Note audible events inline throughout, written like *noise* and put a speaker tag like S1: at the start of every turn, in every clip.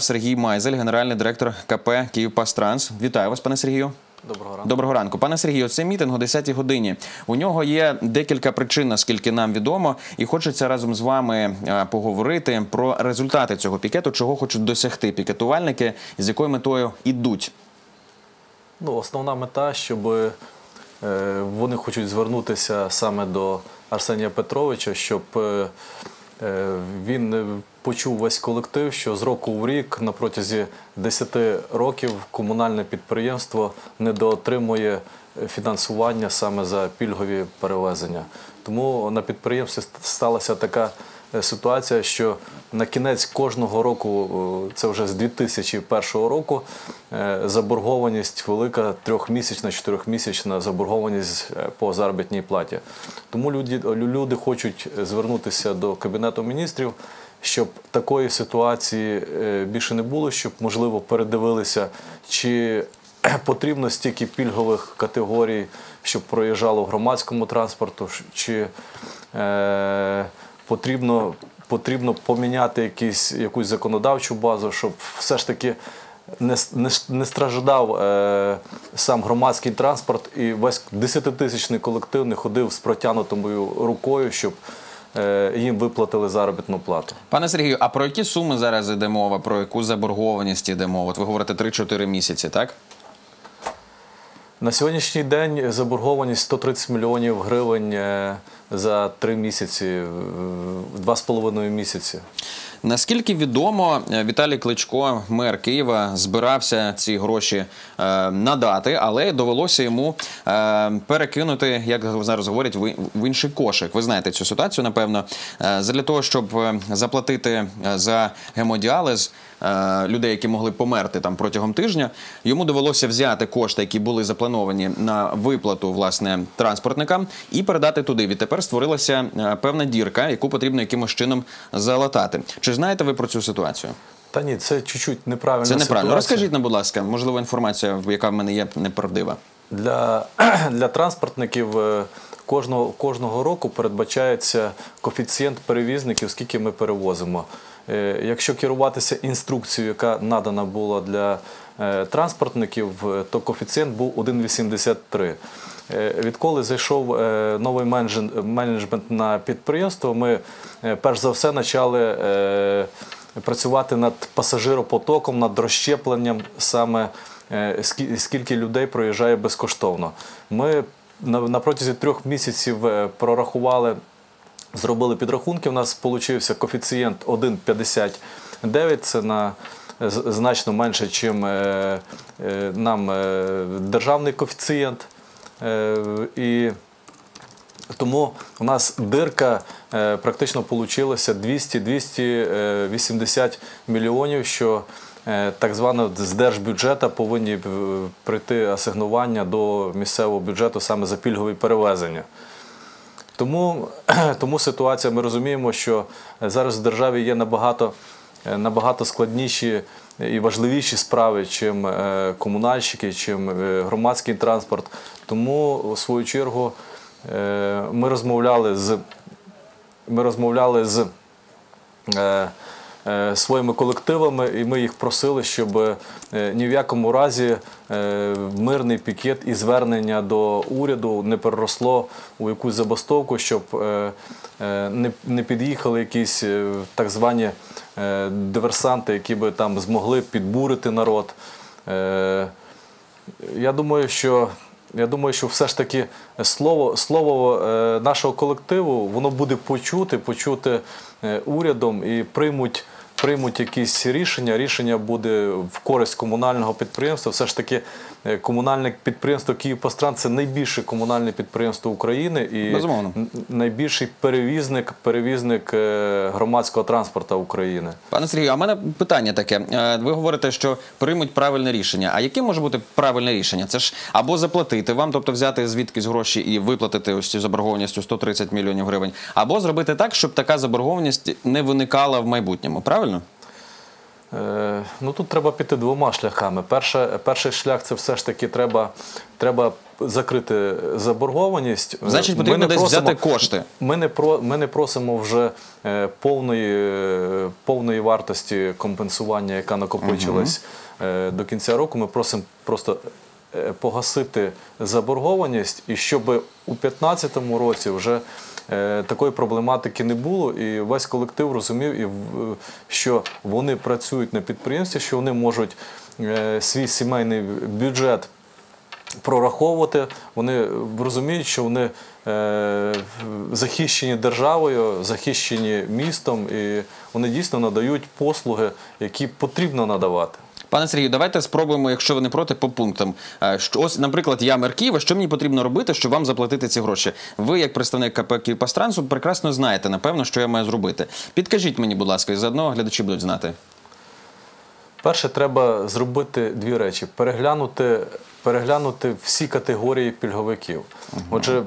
S1: Сергій Майзель, генеральний директор КП «Київпастранс». Вітаю вас, пане Сергію.
S2: Доброго ранку.
S1: Доброго ранку, пане Сергію. Це мітинг о 10-й годині. У нього є декілька причин, наскільки нам відомо, і хочеться разом з вами е, поговорити про результати цього пікету, чого хочуть досягти пікетувальники, з якою метою ідуть.
S2: Ну, основна мета, щоб е, вони хочуть звернутися саме до Арсенія Петровича, щоб е, він почув весь колектив, що з року в рік на протязі 10 років комунальне підприємство недоотримує фінансування саме за пільгові перевезення. Тому на підприємстві сталася така е, ситуація, що на кінець кожного року, е, це вже з 2001 року, е, заборгованість велика трьохмісячна, чотирьохмісячна заборгованість по заробітній платі. Тому люди, люди хочуть звернутися до Кабінету міністрів, щоб такої ситуації е, більше не було, щоб, можливо, передивилися, чи потрібно стільки пільгових категорій, щоб проїжджало в громадському транспорту, чи е, потрібно, потрібно поміняти якісь, якусь законодавчу базу, щоб все ж таки не, не, не страждав е, сам громадський транспорт і весь десятитисячний колектив не ходив з протягнутою рукою, щоб е, їм виплатили заробітну плату.
S1: Пане Сергію, а про які суми зараз йде мова? Про яку заборгованість йде мова? От ви говорите 3-4 місяці, так?
S2: На сьогоднішній день заборгованість 130 мільйонів гривень е, за три місяці, е, два з половиною місяці.
S1: Наскільки відомо, е, Віталій Кличко, мер Києва, збирався ці гроші е, надати, але довелося йому е, перекинути, як зараз говорять, в, інший кошик. Ви знаєте цю ситуацію, напевно. Е, для того, щоб заплатити за гемодіаліз людей, які могли померти там протягом тижня, йому довелося взяти кошти, які були заплановані на виплату власне транспортникам, і передати туди. Відтепер створилася е, певна дірка, яку потрібно якимось чином залатати. Чи знаєте ви про цю ситуацію?
S2: Та ні, це чуть-чуть неправильна
S1: Це неправильно.
S2: ситуація.
S1: Розкажіть нам, будь ласка, можливо, інформація, яка в мене є неправдива.
S2: Для, *clears throat* для транспортників е, кожного, кожного року передбачається коефіцієнт перевізників, скільки ми перевозимо. Е, Якщо керуватися інструкцією, яка надана була для транспортників, то коефіцієнт був 1,83. Е, Відколи зайшов е, новий менеджмент на підприємство, ми е, перш за все почали працювати над пасажиропотоком, над розщепленням саме скільки людей проїжджає безкоштовно. Ми на, протязі трьох місяців прорахували, зробили підрахунки. У нас вийшов коефіцієнт 1,59. Це на значно менше, ніж нам державний коефіцієнт. Е, І тому у нас дирка е, практично вийшла 200-280 мільйонів, що е, так звано з держбюджету повинні прийти асигнування до місцевого бюджету саме за пільгові перевезення. Тому, *clears throat* тому ситуація, ми розуміємо, що зараз в державі є набагато, набагато складніші і важливіші справи, чим е, комунальщики, чим е, громадський транспорт. Тому, у свою чергу, е, ми розмовляли з, ми розмовляли з е, е, своїми колективами, і ми їх просили, щоб е, ні в якому разі е, мирний пікет і звернення до уряду не переросло у якусь забастовку, щоб е, е, не, під'їхали якісь е, так звані е, диверсанти, які би там змогли підбурити народ. Е, я думаю, що я думаю, що все ж таки слово, слово е, нашого колективу воно буде почути, почути е, урядом і приймуть. Приймуть якісь рішення, рішення буде в користь комунального підприємства. Все ж таки, е, комунальне підприємство Київпостран це найбільше комунальне підприємство України і
S1: Безумовно.
S2: найбільший перевізник, перевізник е, громадського транспорту України.
S1: Пане Сергію, а в мене питання таке. Е, Ви говорите, що приймуть правильне рішення. А яке може бути правильне рішення? Це ж або заплатити вам, тобто взяти звідкись гроші і виплатити ось цю заборгованість у 130 мільйонів гривень, або зробити так, щоб така заборгованість не виникала в майбутньому. Правильно?
S2: Е, Ну тут треба піти двома шляхами. Перше, перший шлях це все ж таки треба, треба закрити заборгованість. е,
S1: Значить,
S2: ми
S1: потрібно
S2: не
S1: десь
S2: просимо-
S1: взяти кошти.
S2: Ми не про ми не просимо вже е, повної, повної вартості компенсування, яка накопичилась е, до кінця року. Ми просимо просто погасити заборгованість, і щоб у 2015 році вже такої проблематики не було, і весь колектив розумів, і що вони працюють на підприємстві, що вони можуть е, свій сімейний бюджет прораховувати. Вони розуміють, що вони е, захищені державою, захищені містом, і вони дійсно надають послуги, які потрібно надавати.
S1: Пане Сергію, давайте спробуємо, якщо ви не проти, по пунктам. Е, Що, ось, наприклад, я мер Києва, що мені потрібно робити, щоб вам заплатити ці гроші? Ви, як представник КП «Київпастрансу», прекрасно знаєте, напевно, що я маю зробити. Підкажіть мені, будь ласка, і заодно глядачі будуть знати.
S2: Перше, треба зробити дві речі: переглянути, переглянути всі категорії пільговиків. Отже,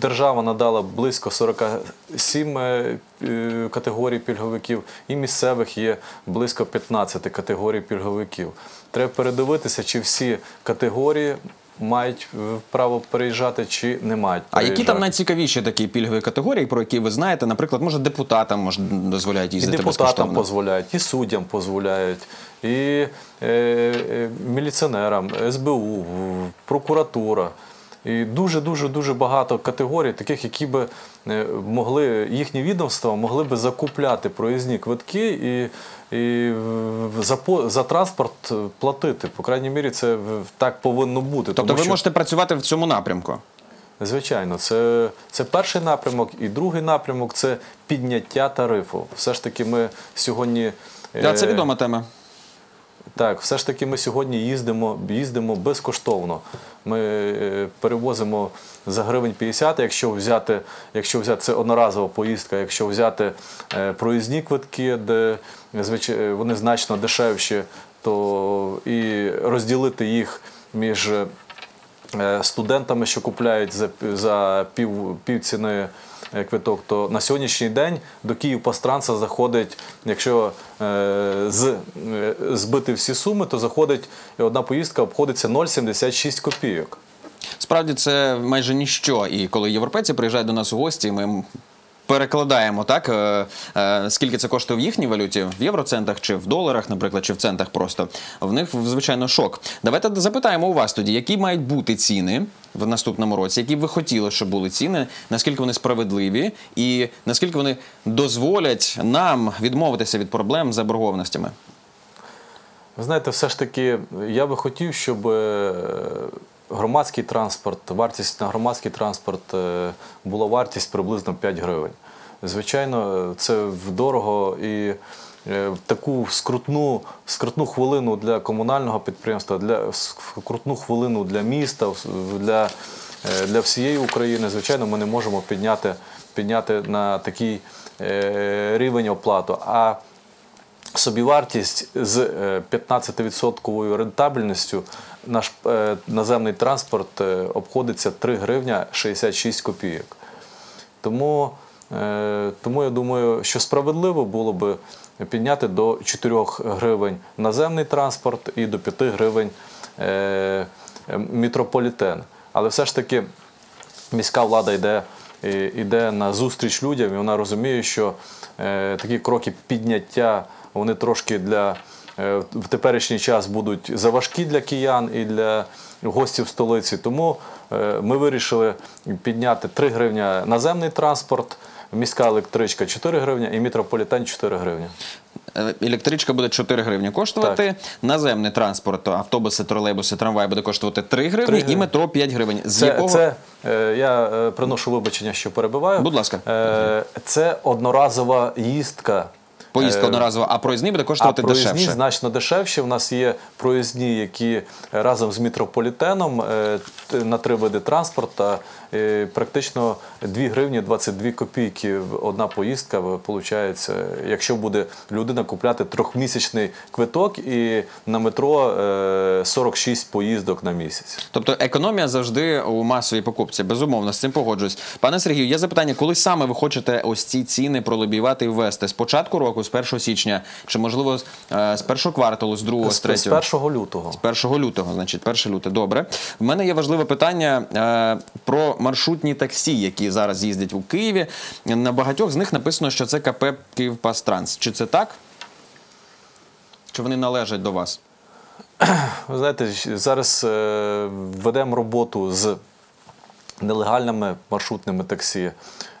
S2: держава надала близько 47 е, е, категорій пільговиків, і місцевих є близько 15 категорій пільговиків. Треба передивитися, чи всі категорії мають е, право переїжджати, чи не мають.
S1: А які там найцікавіші такі пільгові категорії, про які ви знаєте? Наприклад, може депутатам може, дозволяють
S2: І
S1: їздити
S2: депутатам дозволяють, і суддям дозволяють, і е, е, міліціонерам, СБУ, прокуратура. І дуже дуже дуже багато категорій, таких, які би е, могли їхні відомства могли би закупляти проїзні квитки і, і за, за транспорт платити. По крайній мірі, це так повинно бути.
S1: Тобто
S2: тому
S1: ви
S2: що-
S1: можете працювати в цьому напрямку?
S2: Звичайно, це, це перший напрямок, і другий напрямок це підняття тарифу. Все ж таки, ми сьогодні.
S1: Да, це
S2: е,
S1: відома тема.
S2: Так, все ж таки, ми сьогодні їздимо, їздимо безкоштовно. Ми е, перевозимо за гривень 50, якщо взяти, якщо взяти це одноразова поїздка, якщо взяти е, проїзні квитки, де вони значно дешевші, то і розділити їх між е, студентами, що купляють за, за пів, півціни е, квиток, то на сьогоднішній день до Київпастранса заходить, якщо е, е, збити всі суми, то заходить одна поїздка обходиться 0,76 копійок.
S1: Справді це майже ніщо. І коли європейці приїжджають до нас у гості, ми перекладаємо так, е, е, скільки це коштує в їхній валюті, в євроцентах чи в доларах, наприклад, чи в центах просто. В них звичайно шок. Давайте запитаємо у вас тоді, які мають бути ціни в наступному році, які б ви хотіли, щоб були ціни, наскільки вони справедливі, і наскільки вони дозволять нам відмовитися від проблем з заборгованостями.
S2: Ви знаєте, все ж таки, я би хотів, щоб е, громадський транспорт, вартість на громадський транспорт е, була вартість приблизно 5 гривень. Звичайно, це дорого і е, таку скрутну, скрутну хвилину для комунального підприємства, для скрутну хвилину для міста, для, е, для всієї України, звичайно, ми не можемо підняти, підняти на такий рівень оплату. А собівартість з е, 15% рентабельністю наш е, наземний транспорт е, обходиться 3 гривня 66 копійок. Тому, е, тому я думаю, що справедливо було би підняти до 4 гривень наземний транспорт і до 5 гривень е, е, метрополітен. Але все ж таки міська влада йде, і- йде на зустріч людям, і вона розуміє, що е, такі кроки підняття вони трошки для е, в теперішній час будуть заважкі для киян і для гостів столиці. Тому е, ми вирішили підняти 3 гривня наземний транспорт, міська електричка 4 гривня і метрополітен 4 гривня.
S1: Е, Електричка буде 4 гривні коштувати, наземний транспорт, автобуси, тролейбуси, трамвай буде коштувати 3 гривні,
S2: 3
S1: і метро 5 гривень. З
S2: Це,
S1: якого
S2: це я приношу вибачення, що перебиваю.
S1: Будь ласка.
S2: Це одноразова їздка.
S1: Поїздка
S2: Е,
S1: одноразова, а проїзні буде
S2: А
S1: коштувати
S2: проїзні
S1: дешевше.
S2: значно дешевші. У нас є проїзні, які разом з метрополітеном е, на три види транспорту. е, Практично 2 гривні 22 копійки одна поїздка виходить, якщо буде людина купляти трьохмісячний квиток і на метро е, 46 поїздок на місяць.
S1: Тобто економія завжди у масовій покупці. Безумовно, з цим погоджуюсь. Пане Сергію, є запитання, коли саме ви хочете ось ці ціни пролобіювати і ввести? З початку року, з 1 січня, чи можливо е, з першого кварталу, з другого, з
S2: З, з 1 лютого.
S1: З 1 лютого, значить, 1 люте. Добре. В мене є важливе питання е, про маршрутні таксі, які зараз їздять у Києві. На багатьох з них написано, що це КП Київпастранс. Чи це так? Чи вони належать до вас?
S2: Ви знаєте, зараз е, ведемо роботу з нелегальними маршрутними таксі.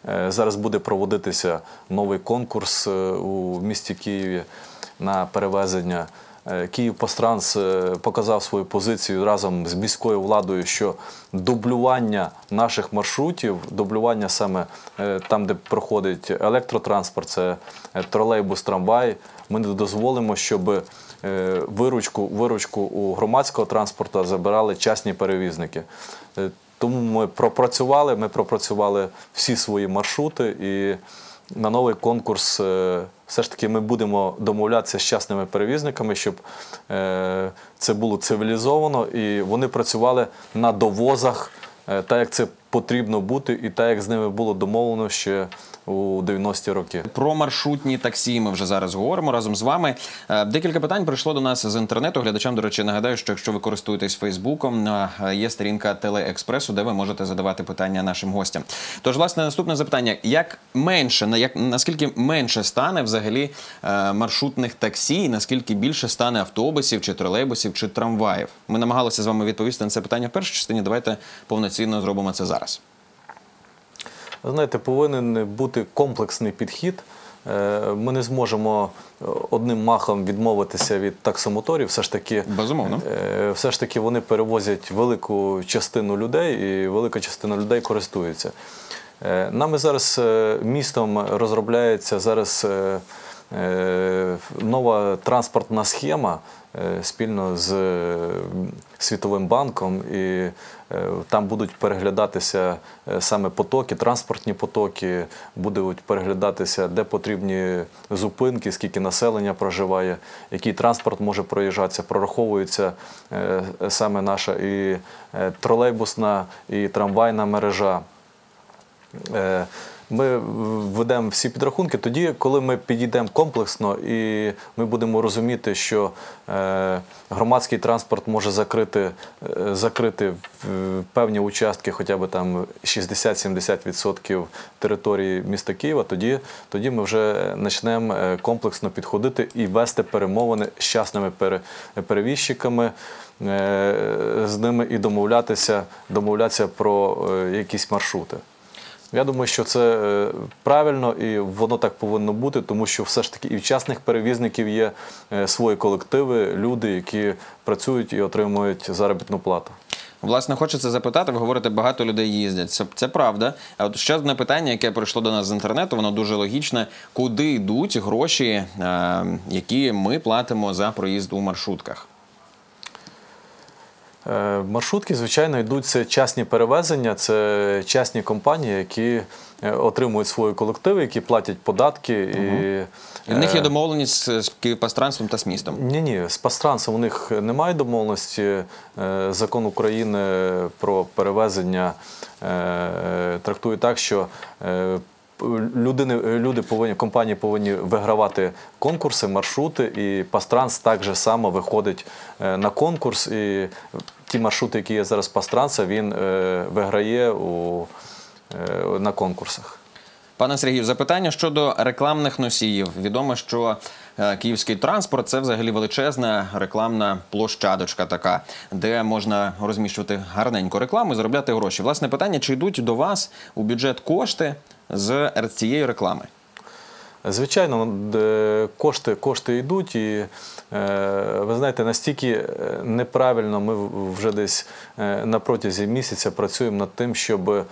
S2: Е, Зараз буде проводитися новий конкурс е, у місті Києві на перевезення. Е, Київпостранс е, показав свою позицію разом з міською владою, що дублювання наших маршрутів, дублювання саме там, де проходить електротранспорт, це тролейбус, трамвай, ми не дозволимо, щоб виручку, виручку у громадського транспорту забирали частні перевізники. Тому ми пропрацювали, ми пропрацювали всі свої маршрути і на новий конкурс е, все ж таки ми будемо домовлятися з частними перевізниками, щоб е, це було цивілізовано і вони працювали на довозах, е, так як це потрібно бути, і так як з ними було домовлено ще у 90-ті роки.
S1: Про маршрутні таксі ми вже зараз говоримо разом з вами. Е, Декілька питань прийшло до нас з інтернету. Глядачам, до речі, нагадаю, що якщо ви користуєтесь Фейсбуком, е, є сторінка Телеекспресу, де ви можете задавати питання нашим гостям. Тож, власне, наступне запитання: як менше, як наскільки менше стане взагалі е, маршрутних таксі, і наскільки більше стане автобусів, чи тролейбусів, чи трамваїв? Ми намагалися з вами відповісти на це питання в першій частині. Давайте повноцінно зробимо це зараз.
S2: Знаєте, повинен бути комплексний підхід. Е, Ми не зможемо е, одним махом відмовитися від таксомоторів. Все ж таки,
S1: Безумовно.
S2: е, все ж таки вони перевозять велику частину людей, і велика частина людей користується. Нами зараз містом розробляється зараз нова транспортна схема е, спільно з е, Світовим банком, і е, там будуть переглядатися е, саме потоки, транспортні потоки, будуть переглядатися, де потрібні зупинки, скільки населення проживає, який транспорт може проїжджатися, прораховується е, саме наша і е, тролейбусна, і трамвайна мережа. Е, Ми ведемо всі підрахунки тоді, коли ми підійдемо комплексно і ми будемо розуміти, що е, громадський транспорт може закрити, е, закрити певні участки, хоча б там 60-70% території міста Києва, тоді, тоді ми вже почнемо е, комплексно підходити і вести перемовини з частними пере- перевізчиками. е, З ними і домовлятися, домовлятися про е, якісь маршрути. Я думаю, що це е, правильно і воно так повинно бути, тому що все ж таки і в частних перевізників є е, свої колективи, люди, які працюють і отримують заробітну плату.
S1: Власне, хочеться запитати, ви говорите, багато людей їздять. Це, це правда. А от ще одне питання, яке прийшло до нас з інтернету, воно дуже логічне. Куди йдуть гроші, е, які ми платимо за проїзд у маршрутках?
S2: Е, Маршрутки, звичайно, йдуть це частні перевезення, це частні компанії, які е, отримують свої колективи, які платять податки. І,
S1: І в них є
S2: е,
S1: домовленість з Київпастранством та з містом.
S2: Ні, ні, з пастрансом у них немає домовленості. Закон України про перевезення трактує так, що людини, люди повинні, компанії повинні вигравати конкурси, маршрути, і пастранс так же само виходить е, на конкурс. І ті маршрути, які є зараз пастранса, він е, виграє у, е, на конкурсах.
S1: Пане Сергію, запитання щодо рекламних носіїв. Відомо, що е, київський транспорт це взагалі величезна рекламна площадочка, така, де можна розміщувати гарненьку рекламу і заробляти гроші. Власне питання: чи йдуть до вас у бюджет кошти з цієї реклами?
S2: Звичайно, кошти, кошти йдуть, і е, ви знаєте, настільки е, неправильно ми вже десь е, на протязі місяця працюємо над тим, щоб е,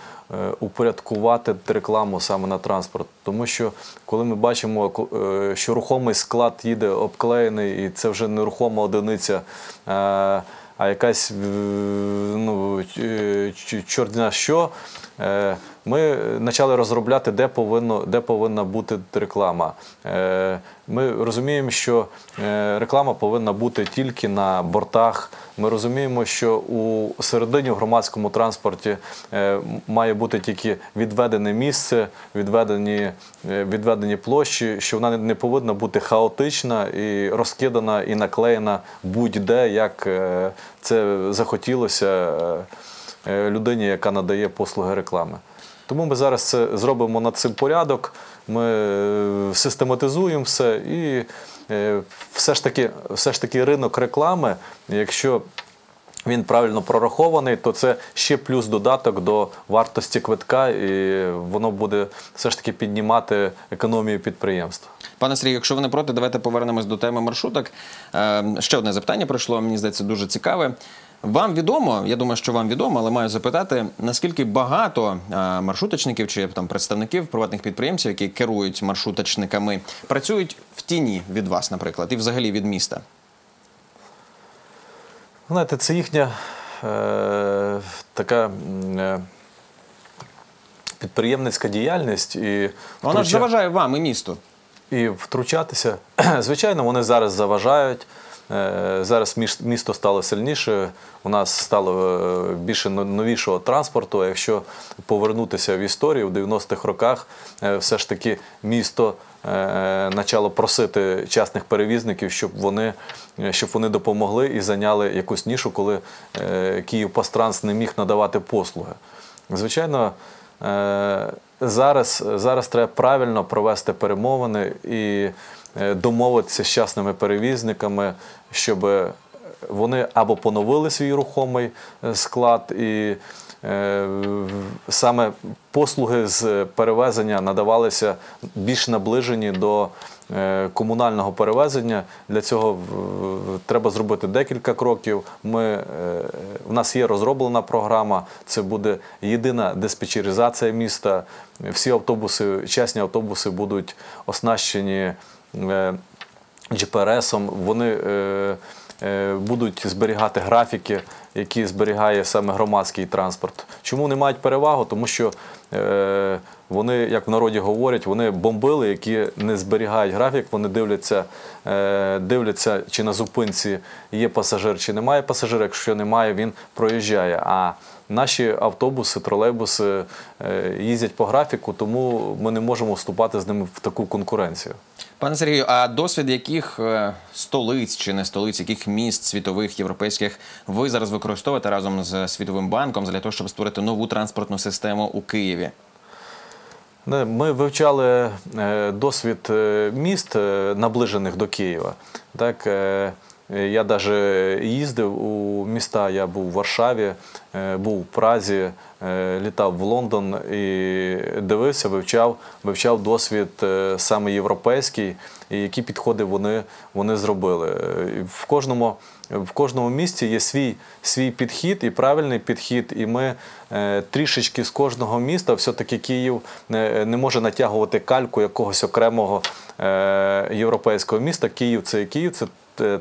S2: упорядкувати рекламу саме на транспорт. Тому що коли ми бачимо, е, що рухомий склад їде обклеєний, і це вже не рухома одиниця. е, а якась е, ну, ч- ч- чорт зна що. Ми е, почали розробляти, де, повинно, де повинна бути реклама. Е, Ми розуміємо, що е, реклама повинна бути тільки на бортах. Ми розуміємо, що у середині в громадському транспорті має бути тільки відведене місце, відведені, відведені площі, що вона не- повинна бути хаотична і розкидана і наклеєна будь-де, як це захотілося людині, яка надає послуги реклами. Тому ми зараз це зробимо над цим порядок. Ми е, систематизуємо все і е, все ж таки, все ж таки ринок реклами, якщо він правильно прорахований, то це ще плюс додаток до вартості квитка, і воно буде все ж таки піднімати економію підприємства.
S1: Пане Сергію, якщо ви не проти, давайте повернемось до теми маршруток. Е, ще одне запитання прийшло, мені здається, дуже цікаве. Вам відомо, я думаю, що вам відомо, але маю запитати, наскільки багато маршруточників чи там представників приватних підприємців, які керують маршруточниками, працюють в тіні від вас, наприклад, і взагалі від міста.
S2: Знаєте, це їхня е, така е, підприємницька діяльність і
S1: Вона ж заважає вам і місту.
S2: і втручатися. *clears throat* Звичайно, вони зараз заважають. Е, Зараз місто стало сильніше, у нас стало е, більше новішого транспорту. А Якщо повернутися в історію, в 90-х роках е, все ж таки місто почало просити частних перевізників, щоб вони, щоб вони допомогли і зайняли якусь нішу, коли Київпастранс не міг надавати послуги. Звичайно, зараз, зараз треба правильно провести перемовини і домовитися з частними перевізниками, щоб вони або поновили свій рухомий е, склад і е, саме послуги з перевезення надавалися більш наближені до е, комунального перевезення. Для цього треба зробити декілька кроків. Ми, е, в нас є розроблена програма. Це буде єдина диспетчеризація міста. Всі автобуси, частні автобуси будуть оснащені е, GPS-ом. Вони е, е, будуть зберігати графіки, які зберігає саме громадський транспорт. Чому вони мають перевагу? Тому що е, вони, як в народі говорять, вони бомбили, які не зберігають графік, вони дивляться, е, дивляться, чи на зупинці є пасажир, чи немає пасажира. Якщо немає, він проїжджає. А наші автобуси, тролейбуси е, їздять по графіку, тому ми не можемо вступати з ними в таку конкуренцію.
S1: Пане Сергію, а досвід яких е, столиць чи не столиць, яких міст світових, європейських ви зараз використовуєте разом з Світовим банком для того, щоб створити нову транспортну систему у Києві?
S2: Ми вивчали е, досвід е, міст, е, наближених до Києва. Так, е, я навіть їздив у міста, я був у Варшаві, е, був в Празі, е, літав в Лондон і дивився, вивчав, вивчав досвід е, саме європейський, і які підходи вони, вони зробили. Е, В кожному, в кожному місті є свій, свій підхід і правильний підхід. І ми е, трішечки з кожного міста, все-таки Київ не, не може натягувати кальку якогось окремого е, європейського міста. Київ це Київ, це е,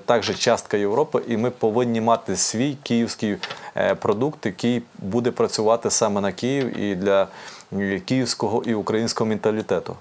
S2: також частка Європи, і ми повинні мати свій київський е, продукт, який буде працювати саме на Київ і для е, київського і українського менталітету.